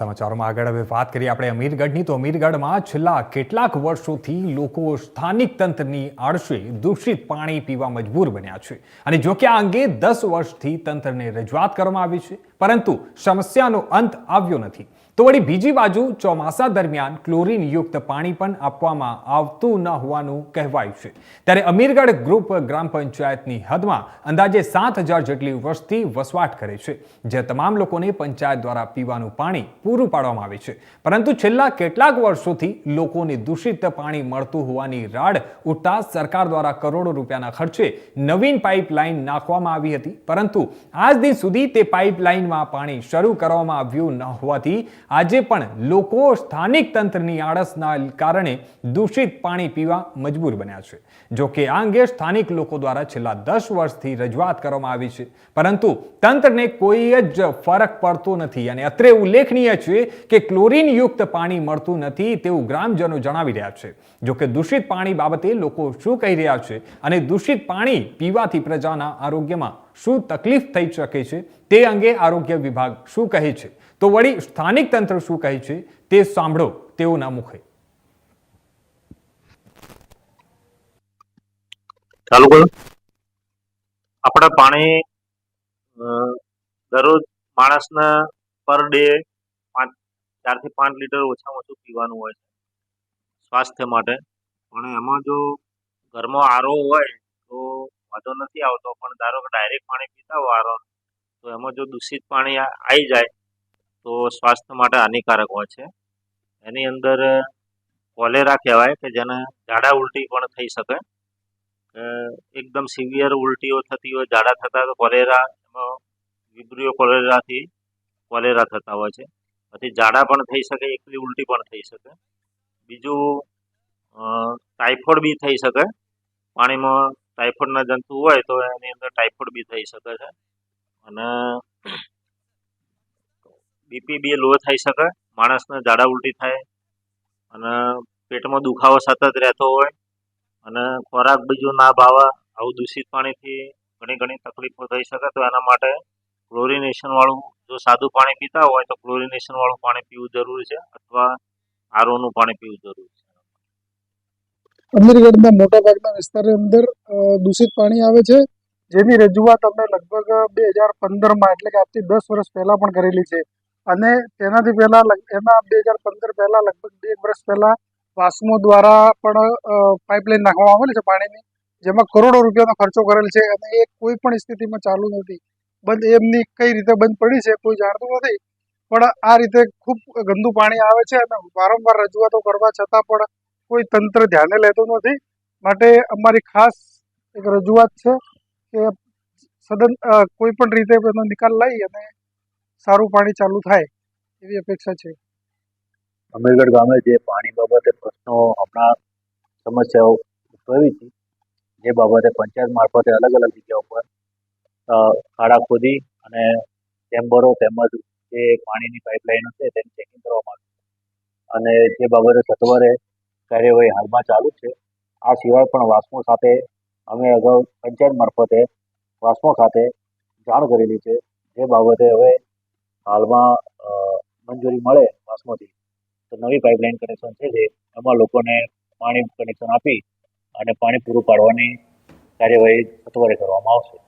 સમાચારોમાં આગળ હવે વાત કરીએ આપણે અમીરગઢની. તો અમીરગઢમાં છેલ્લા કેટલાક વર્ષોથી લોકો સ્થાનિક તંત્રની આળસે દૂષિત પાણી પીવા મજબૂર બન્યા છે. અને જો કે આ અંગે દસ વર્ષથી તંત્રને રજૂઆત કરવામાં આવી છે, પરંતુ સમસ્યાનો અંત આવ્યો નથી. તો વળી બીજી બાજુ ચોમાસા દરમિયાન ક્લોરીન યુક્ત પાણી પણ આપવામાં આવતું ન હોવાનું કહેવાય છે. ત્યારે અમીરગઢ ગ્રુપ ગ્રામ પંચાયતની હદમાં અંદાજે સાત હજાર જેટલી વસ્તી વસવાટ કરે છે, જે તમામ લોકોને પંચાયત દ્વારા પીવાનું પાણી પૂરું પાડવામાં આવે છે. પરંતુ છેલ્લા કેટલાક વર્ષોથી લોકોને દૂષિત પાણી મળતું હોવાની રાડ ઉઠતા સરકાર દ્વારા કરોડો રૂપિયાના ખર્ચે નવીન પાઇપલાઇન નાખવામાં આવી હતી. પરંતુ આજ દિન સુધી તે પાઇપલાઇનમાં પાણી શરૂ કરવામાં આવ્યું ન હોવાથી આજે પણ લોકો સ્થાનિક તંત્રની આળસના કારણે દૂષિત પાણી પીવા મજબૂર બન્યા છે. જો કે આ અંગે સ્થાનિક લોકો દ્વારા છેલ્લા દસ વર્ષથી રજૂઆત કરવામાં આવી છે. પરંતુ તંત્રને કોઈ જ ફરક પડતો નથી. અને અત્રે ઉલ્લેખનીય છે કે ક્લોરીન યુક્ત પાણી મળતું નથી તેવું ગ્રામજનો જણાવી રહ્યા છે. જો કે દૂષિત પાણી બાબતે લોકો શું કહી રહ્યા છે અને દૂષિત પાણી પીવાથી પ્રજાના આરોગ્યમાં શું તકલીફ થઈ શકે છે તે અંગે આરોગ્ય વિભાગ શું કહે છે? તો વળી સ્થાનિક તંત્ર શું કહે છે તે સાંભળો તેઓના મુખે. ચાલુ આપણે પાણી દરરોજ માણસના પર ડે ચારથી પાંચ લીટર ઓછામાં ઓછું પીવાનું હોય છે. સ્વાસ્થ્ય માટે. પણ એમાં જો ઘરમાં આરો હોય, તો વાંધો નથી આવતો. પણ ધારો કે ડાયરેક્ટ પાણી પીતા હોય આરો, તો એમાં જો દૂષિત પાણી આવી જાય, તો સ્વાસ્થ્ય માટે હાનિકારક હોય છે. એની અંદર કોલેરા કહેવાય કે જેને ઝાડા ઉલટી પણ થઈ શકે. એકદમ સિવિયર ઉલટીઓ થતી હોય ઝાડા થતા તો કોલેરા એમાં વિબ્રિયો કોલેરાથી કોલેરા થતા હોય છે. પછી ઝાડા પણ થઈ શકે એકલી ઉલટી પણ થઈ શકે. બીજું ટાઇફોઇડ બી થઈ શકે. પાણીમાં ટાઇફોઇડના જંતુ હોય તો એની અંદર ટાઇફોઇડ બી થઈ શકે છે. અને બીપી બી લો થઈ શકે, માણસને ઝાડા ઉલટી થાય, અને પેટમાં દુખાવો સતત રહેતો હોય, અને ખોરાક બીજો ના ભાવે, આવું દૂષિત પાણીથી ઘણી ઘણી તકલીફો થઈ શકે તો એના માટે ક્લોરિનેશન વાળું જો સાદું પાણી પીતા હોય તો ક્લોરિનેશન વાળું પાણી પીવું જરૂરી છે અથવા આરઓનું પાણી પીવું જરૂરી છે. અમીરગઢના મોટાભાગના વિસ્તારની અંદર દૂષિત પાણી આવે છે. જેની રજૂઆત અમે લગભગ બે હજાર પંદરમાં, એટલે કે આજથી દસ વર્ષ પહેલાં પણ કરેલી છે. અને તેનાથી પહેલાં એના બે હજાર પંદર પહેલાં લગભગ બે વર્ષ પહેલાં વાસ્મો દ્વારા પણ પાઇપલાઇન નાખવામાં આવેલી છે પાણીની, જેમાં કરોડો રૂપિયાનો ખર્ચો કરેલ છે અને એ કોઈ પણ સ્થિતિમાં ચાલુ નથી. બંધ, એમની કઈ રીતે બંધ પડી છે કોઈ જાણતું નથી. પણ આ રીતે ખૂબ ગંદુ પાણી આવે છે અને વારંવાર રજૂઆતો કરવા છતાં પણ કોઈ તંત્ર ધ્યાને લેતું નથી. માટે અમારી ખાસ એક રજૂઆત છે કે સદન કોઈ પણ રીતે એનો નિકાલ લઈ અને સારું પાણી ચાલુ થાય એવી અપેક્ષા છે. અમીરગઢ ગામે જે પાણી બાબતે પ્રશ્નો હમણાં સમસ્યાઓ ઉદભવી હતી જે બાબતે પંચાયત મારફતે અલગ અલગ જગ્યા ઉપર ખાડા ખોદી અને ચેમ્બરો તેમજ જે પાણીની પાઇપલાઇનો છે તેની ચેકિંગ કરવામાં અને જે બાબતે સત્વરે કાર્યવાહી હાલમાં ચાલુ છે, આ સિવાય પણ વાસ્મો સાથે અમે અગાઉ પંચાયત મારફતે વાસ્મો ખાતે જાણ કરેલી છે. જે બાબતે હવે હાલમાં મંજૂરી મળે વાસ્મોથી, તો નવી પાઇપલાઇન કનેક્શન છે જે, એમાં લોકોને પાણી કનેક્શન આપી અને પાણી પૂરું પાડવાની કાર્યવાહી સત્વરે કરવામાં આવશે.